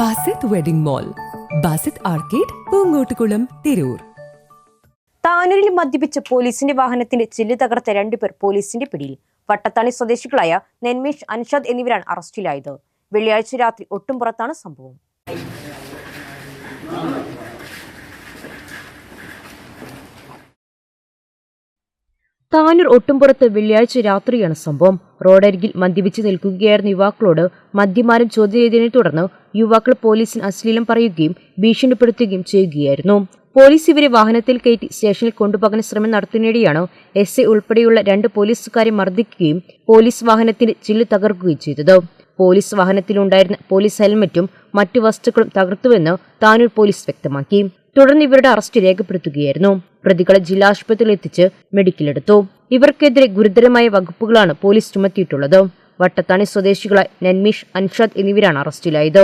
Basith wedding mall Basith arcade Poongottukulam Tirur. താനൂരിൽ മദ്യപിച്ച പോലീസിന്റെ വാഹനത്തിന്റെ ചില്ല് തകർത്ത രണ്ടുപേർ പോലീസിന്റെ പിടിയിൽ. വട്ടത്താണി സ്വദേശികളായ നെന്മേഷ് അൻഷാദ് എന്നിവരാണ് അറസ്റ്റിലായത്. വെള്ളിയാഴ്ച രാത്രി ഒട്ടും പുറത്താണ് സംഭവം. താനൂർ ഒട്ടുംപുറത്ത് വെള്ളിയാഴ്ച രാത്രിയാണ് സംഭവം. റോഡരികിൽ മദ്യപിച്ച് നിൽക്കുകയായിരുന്ന യുവാക്കളോട് മദ്യമാരം ചോദ്യം ചെയ്തതിനെ തുടർന്ന് യുവാക്കൾ പോലീസിന് അശ്ലീലം പറയുകയും ഭീഷണിപ്പെടുത്തുകയും ചെയ്യുകയായിരുന്നു. പോലീസ് ഇവരെ വാഹനത്തിൽ കയറ്റി സ്റ്റേഷനിൽ കൊണ്ടുപോകാൻ ശ്രമം നടത്തുന്നതിനിടെയാണ് എസ് ഐ ഉൾപ്പെടെയുള്ള രണ്ട് പോലീസുകാരെ മർദ്ദിക്കുകയും പോലീസ് വാഹനത്തിന്റെ ചില്ല് തകർക്കുകയും ചെയ്തത്. പോലീസ് വാഹനത്തിലുണ്ടായിരുന്ന പോലീസ് ഹെൽമറ്റും മറ്റു വസ്തുക്കളും തകർത്തുവെന്ന് താനൂർ പോലീസ് വ്യക്തമാക്കി. തുടർന്ന് ഇവരുടെ അറസ്റ്റ് രേഖപ്പെടുത്തുകയായിരുന്നു. പ്രതികളെ ജില്ലാ ആശുപത്രിയിൽ എത്തിച്ച് മെഡിക്കലെടുത്തു ഇവർക്കെതിരെ ഗുരുതരമായ വകുപ്പുകളാണ് പോലീസ് ചുമത്തിയിട്ടുള്ളത്. വട്ടത്താണി സ്വദേശികളായ നന്മീഷ് അൻഷാദ് എന്നിവരാണ് അറസ്റ്റിലായത്.